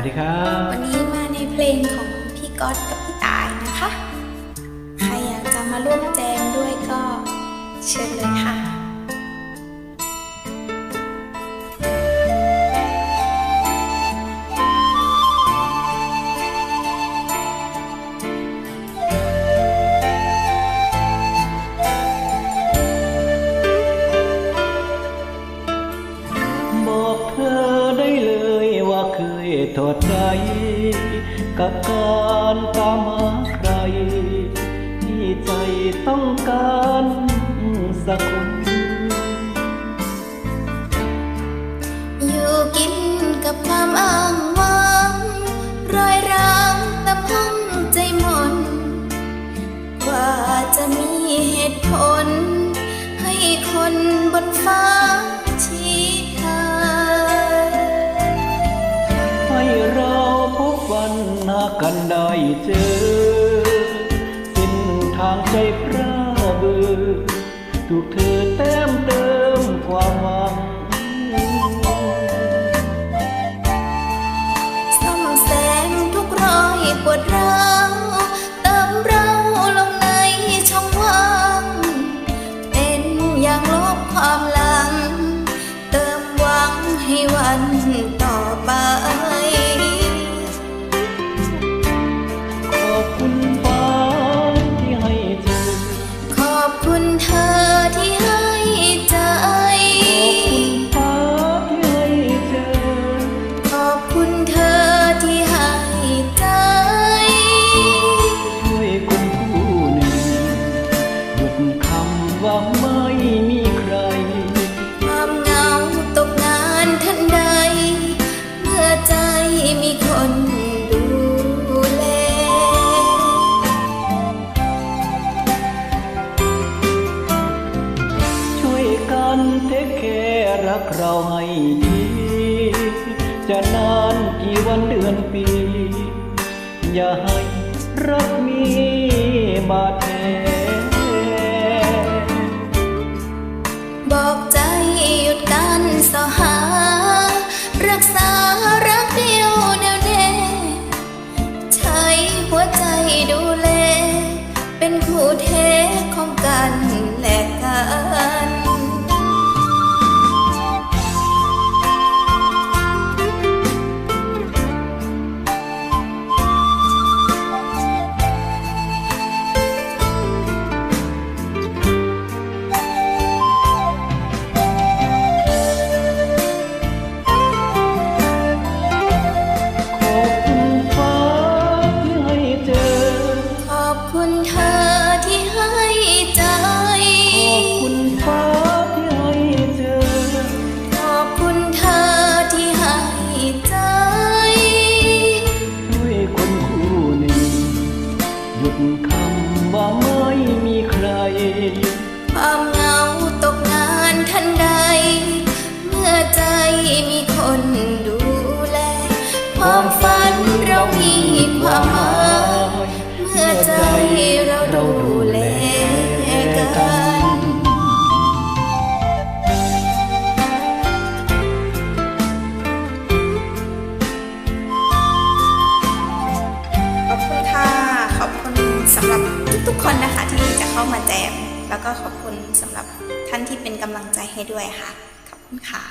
วัสดีครับ วันนี้มาในเพลงของพี่ก๊อตกับพี่ตายนะคะ ใครอยากจะมาร่วมแจมด้วยก็เชิญเลยค่ะ เคยทอดใจกับการตามหาใคร ที่ใจต้องการสักคนอยู่กินกับความอ้างว้างรอยร้างตำห้องใจหมนกว่าจะมีเหตุผล ให้คนบนฟ้า บวันหากันได้เจอสิ้นทางใจพระเบือถูกเธอเต็มเติมันเทคแคร์รักเราให้ดี จะนานกี่วันเดือนปี อย่าให้รักมีบาดแผลบอกใจหยุดการสหา รักษารักเดียวแน่วแน่ใช้หัวใจดูแล เป็นคู่เทของกันและกัน ห สำหรับทุกๆคนนะคะที่จะเข้ามาแจม แล้วก็ขอบคุณสำหรับท่านที่เป็นกำลังใจให้ด้วยค่ะ ขอบคุณค่ะ